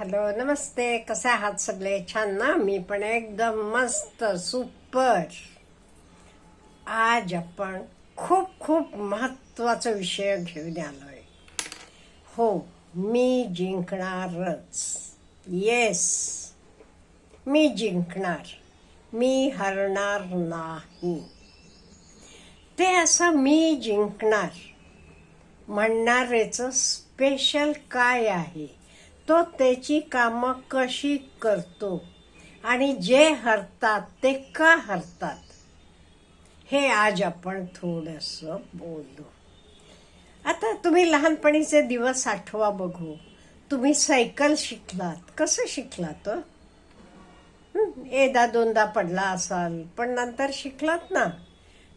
Hello नमस्ते कसे आहात सगळे छान ना मी पण एकदम मस्त सुपर आज आपण खूप खूप महत्त्वाचा विषय घेऊन आलोय हो मी जिंकणारच येस मी जिंकणार मी हरणार नाही ते असं मी जिंकणार म्हणणारेच स्पेशल काय आहे तो त्याची कामं कशी करतो? आणि जे हरतात ते का हरतात? हे आज आपण थोडस बोलू. आता तुम्ही लहानपणीचे दिवस आठवा बघू. तुम्ही सायकल शिकलात. कसं शिकलात एकदा दोनदा पडला असाल पण नंतर शिकलात ना.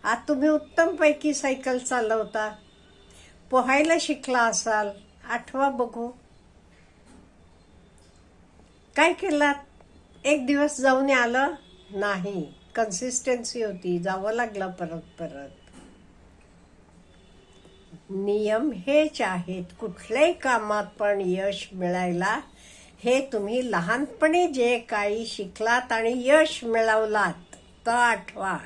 आज तुम्ही उत्तमपैकी सायकल चालवता. पोहायला शिकला असाल. आठवा बघू. काय केलात? एक दिवस जाऊन आलं? नाही. कन्सिस्टन्सी होती. जावं लागलं परत परत. नियम हेच आहेत. कुठल्याही कामात पण यश मिळायला हे तुम्ही लहानपणी जे काही शिकलात आणि यश मिळवलात तर आठवा.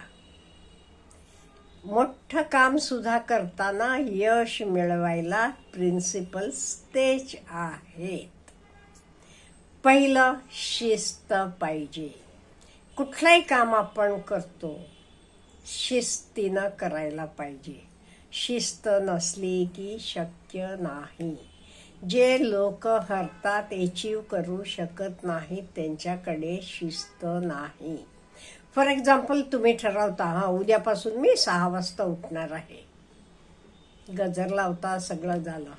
मोठं काम सुद्धा करताना यश मिळवायला प्रिन्सिपल्स तेच आहेत. पहिलं शिस्त पाहिजे. कुठलंही काम आपण करतो शिस्तीनं करायला पाहिजे. शिस्त नसली की शक्य नाही. जे लोक हरतात एचीव करू शकत नाहीत त्यांच्याकडे शिस्त नाही. फॉर एक्झाम्पल तुम्ही ठरवता हा उद्यापासून मी सहा वाजता उठणार आहे. गजर लावता सगळं झालं.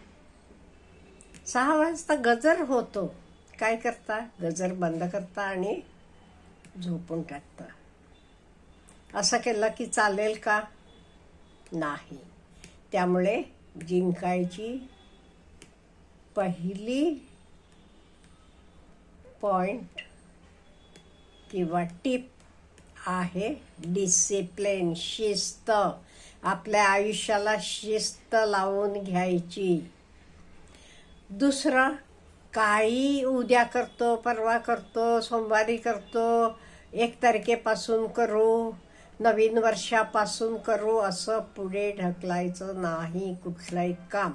सहा वाजता गजर होतो. काय करता? गजर बंद करता आणि झोपून टाकता. असं केलं की चालेल का? नाही. त्यामुळे जिंकायची पहिली पॉइंट किंवा टिप आहे डिसिप्लिन शिस्त. आपल्या आयुष्याला शिस्त लावून घ्यायची. दुसरं काही उद्या करतो परवा करतो सोमवारी करतो एक तारखेपासून करू नवीन वर्षापासून करू असं पुढे ढकलायचं नाही कुठलंही काम.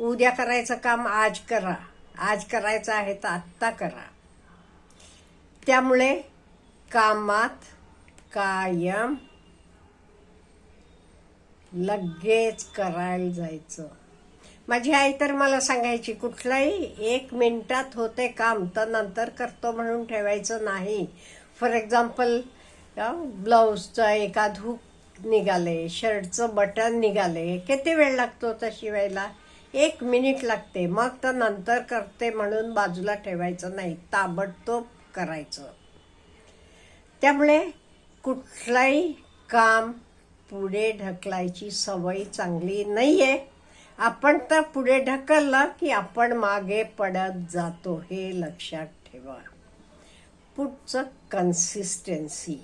उद्या करायचं काम आज करा. आज करायचं आहे तर आत्ता करा. त्यामुळे कामात कायम लगेच करायला जायचं. माझी आई तर मला सांगायची कुठलाही एक मिनिटात होते काम तर नंतर करतो म्हणून ठेवायचं नाही. फॉर एक्झाम्पल ब्लाऊजचं एका धूक निघाले शर्टचं बटन निघाले किती वेळ लागतो तर शिवायला एक मिनिट लागते मग तर नंतर करते म्हणून बाजूला ठेवायचं नाही ताबडतोब करायचं. त्यामुळे कुठलाही काम पुढे ढकलायची सवय चांगली नाही आहे आपण तर पुढे ढकललं की आपण मागे पडत जातो हे लक्षात ठेवा. पुढचं कन्सिस्टन्सी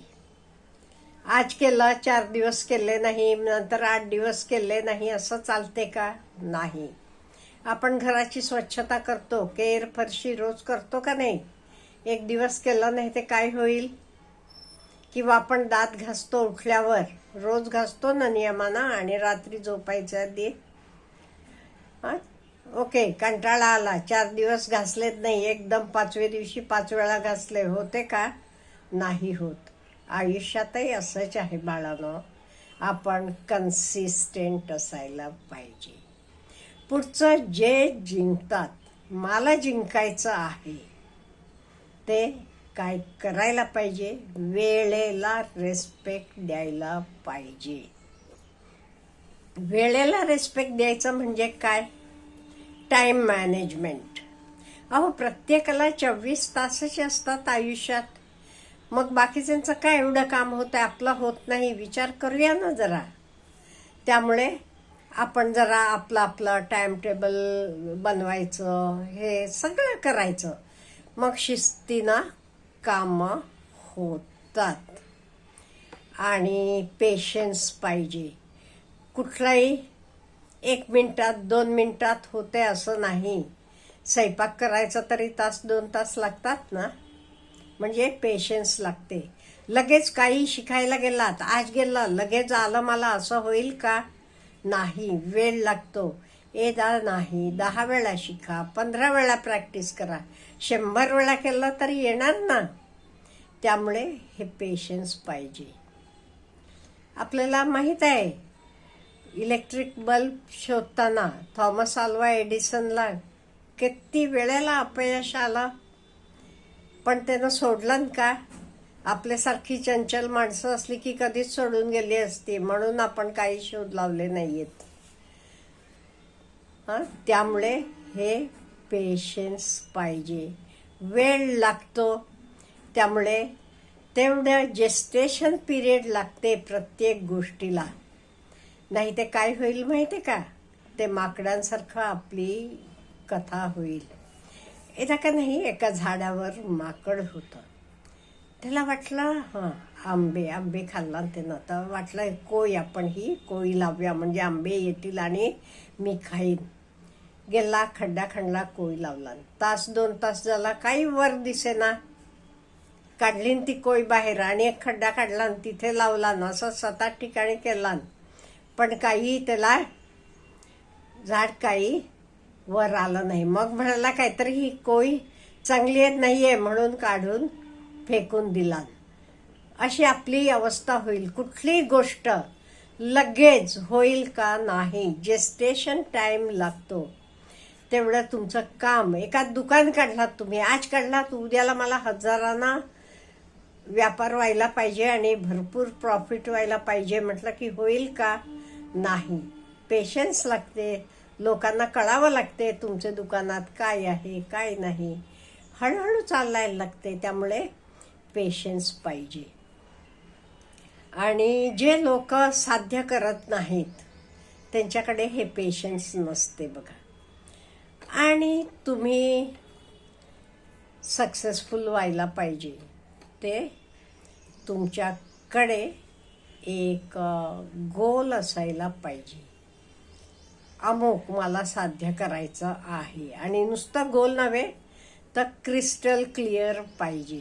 आज केलं चार दिवस केले नाही नंतर आठ दिवस केले नाही असं चालते का? नाही. आपण घराची स्वच्छता करतो केर फरशी रोज करतो का नाही? एक दिवस केलं नाही ते काय होईल? किंवा आपण दात घासतो उठल्यावर रोज घासतो ना नियमानं आणि रात्री झोपायच्या आधी? हां? ओके कंटाळा आला. चार दिवस घासलेत नाही एकदम पाचव्या दिवशी पाच वेळा घासले. होते का? नाही होत. आयुष्यातही असंच आहे बाळानं. आपण कन्सिस्टंट असायला पाहिजे. पुढचं जे जिंकतात मला जिंकायचं आहे ते काय करायला पाहिजे? वेळेला रेस्पेक्ट द्यायला पाहिजे. वेळेला रेस्पेक्ट द्यायचं म्हणजे काय? टाईम मॅनेजमेंट अहो प्रत्येकाला चोवीस तासच असतात आयुष्यात. मग बाकीच्यांचं काय एवढं काम होतं आपलं होत नाही. विचार करूया ना जरा. त्यामुळे आपण जरा आपलं आपलं टाइम टेबल बनवायचं हे सगळं करायचं. मग शिस्तीनं कामं होतात. आणि पेशन्स पाहिजे. कुठलाही एक मिनटात दोन मिनटात होते असं नाही. स्वयंपाक करायचा तरी तास दोन तास लागतात ना? म्हणजे पेशन्स लागते. लगेच काही शिकायला गेलात आज गेला लगेच आलं मला असं होईल का? नाही वेळ लागतो. एदा नाही दहा वेळा शिका पंधरा वेळा प्रॅक्टिस करा. शंभर वेळा केलं तरी येणार ना? त्यामुळे हे पेशन्स पाहिजे. आपल्याला माहीत आहे इलेक्ट्रिक बल्ब शोधताना थॉमस आल्वा एडिसनला किती वेळेला अपयश आला? पण त्यानं सोडलं का? आपल्यासारखी चंचल माणसं असली की कधीच सोडून गेली असती म्हणून आपण काही शोध लावले नाही आहेत हां? त्यामुळे हे पेशन्स पाहिजे. वेळ लागतो. त्यामुळे तेवढं जेस्टेशन पिरियड लागते प्रत्येक गोष्टीला. नाही ते काय होईल माहिती का? ते माकडांसारखं आपली कथा होईल. येता का नाही? एका झाडावर माकड होतं. त्याला वाटलं हां आंबे आंबे खाल्ला ते त्यानं. तर वाटलं कोय आपण ही? कोई लावूया. म्हणजे आंबे येतील आणि मी खाईन. गेला खड्डा खणला कोई लावला. तास दोन तास झाला काही वर दिसेना. काढली ती कोळी बाहेर आणि एक खड्डा काढला तिथे लावला ना. असं सात आठ ठिकाणी केला पण काही त्याला झाड काही वर आलं नाही. मग म्हणाला काहीतरी ही कोई चांगली येत नाही आहे म्हणून काढून फेकून दिला. अशी आपली अवस्था होईल. कुठलीही गोष्ट लगेच होईल का नाही जेस्टेशन टाइम लागतो तेवढं तुमचं काम. एका दुकान काढलात तुम्ही आज काढलात उद्याला मला हजारांना व्यापार व्हायला पाहिजे आणि भरपूर प्रॉफिट व्हायला पाहिजे. म्हटलं की होईल का? नाही. पेशन्स लागते. लोकांना कळावं लागते तुमच्या दुकानात काय आहे काय नाही. हळूहळू चालायला लागते त्यामुळे पेशन्स पाहिजे. आणि जे लोक साध्य करत नाहीत त्यांच्याकडे हे पेशन्स नसते बघा. आणि तुम्ही सक्सेसफुल व्हायला पाहिजे. ते तुमच्याकडे एक गोल असायला पाहिजे. अमुक मला साध्य करायचं आहे. आणि नुसतं गोल नव्हे तर क्रिस्टल क्लिअर पाहिजे.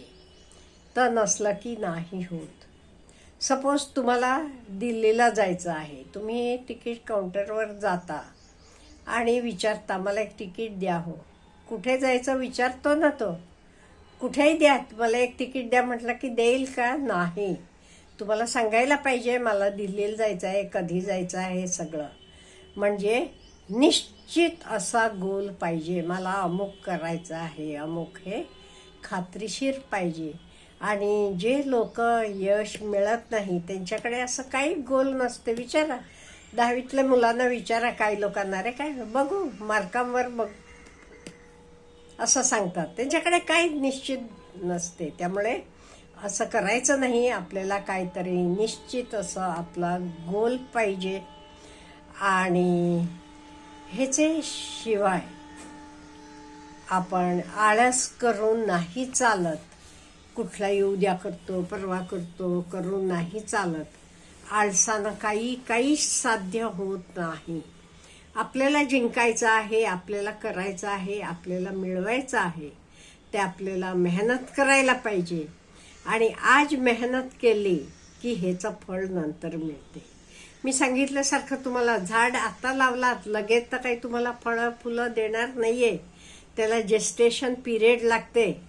तर नसलं की नाही होत. सपोज तुम्हाला दिल्लीला जायचं आहे. तुम्ही तिकीट काउंटरवर जाता आणि विचारता मला एक तिकीट द्या हो. कुठे जायचं विचारतो ना तो. कुठेही द्या मला एक तिकीट द्या. म्हटलं की देईल का? नाही. तुम्हाला सांगायला पाहिजे मला दिल्लीला जायचं आहे कधी जायचं आहे हे सगळं. म्हणजे निश्चित असा गोल पाहिजे मला अमुक करायचं आहे अमुक हे खात्रीशीर पाहिजे. आणि जे लोक यश मिळत नाही त्यांच्याकडे असं काही गोल नसते. विचारा. दहावीतल्या मुलांना विचारा काही लोकांना. रे काय बघू मार्कांवर बघ. असं सांगतात. त्यांच्याकडे काही निश्चित नसते. त्यामुळे असं करायचं नाही आपल्याला काहीतरी निश्चित असं आपला गोल पाहिजे. आणि ह्याचे शिवाय आपण आळस करून नाही चालत. कुठलाही उद्या करतो परवा करतो करून नाही चालत. आळसानं काही काहीच साध्य होत नाही. आपल्याला जिंकायचं आहे आपल्याला करायचं आहे आपल्याला मिळवायचं आहे ते आपल्याला मेहनत करायला पाहिजे. आणि आज मेहनत केली की ह्याचं फळ नंतर मिळते. मी सांगितल्यासारखं तुम्हाला झाड आता लावलात लगेच तर काही तुम्हाला फळं फुलं देणार नाही आहे त्याला जेस्टेशन पिरियड लागते.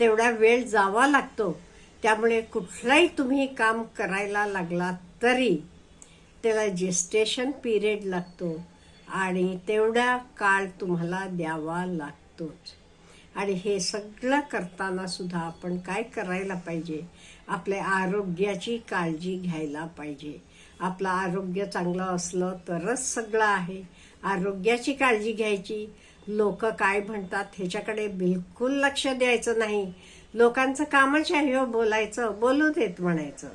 तेवढा वेळ जावा लागतो. त्यामुळे कुठलाही तुम्ही काम करायला लागलात तरी त्याला जेस्टेशन पिरियड लागतो आणि तेवढा काळ तुम्हाला द्यावा लागतोच. आणि हे सगळं करताना सुद्धा आपण काय करायला पाहिजे? आपल्या आरोग्याची काळजी घ्यायला पाहिजे. आपलं आरोग्य चांगलं असलं तरच सगळं आहे. आरोग्याची काळजी घ्यायची. लोक काय म्हणतात ह्याच्याकडे बिलकुल लक्ष द्यायचं नाही. लोकांचं कामच आहे हो बोलायचं बोलू देत म्हणायचं.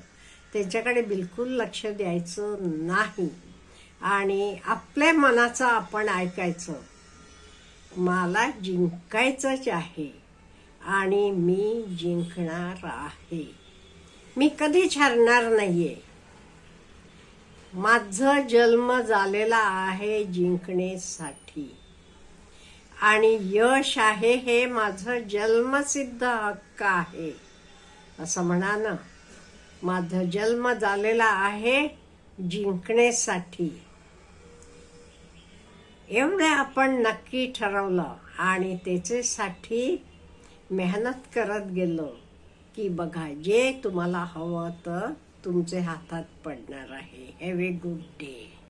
त्यांच्याकडे बिलकुल लक्ष द्यायचं नाही. आणि आपल्या मनाचं आपण ऐकायचं. मला जिंकायचंच आहे आणि मी जिंकणार आहे. मी कधीच हरणार नाहीये. माझं जन्म झालेला आहे जिंकण्यासाठी. आणि यश आहे हे माझं जन्मसिद्ध हक्क आहे. असं म्हणा ना. माझा जन्म झालेला आहे जिंकण्यासाठी. एवढं आपण नक्की ठरवलं आणि त्याच्यासाठी मेहनत करत गेलो की बघा जे तुम्हाला हवं तर तुमचे हातात पडणार आहे. Have a good day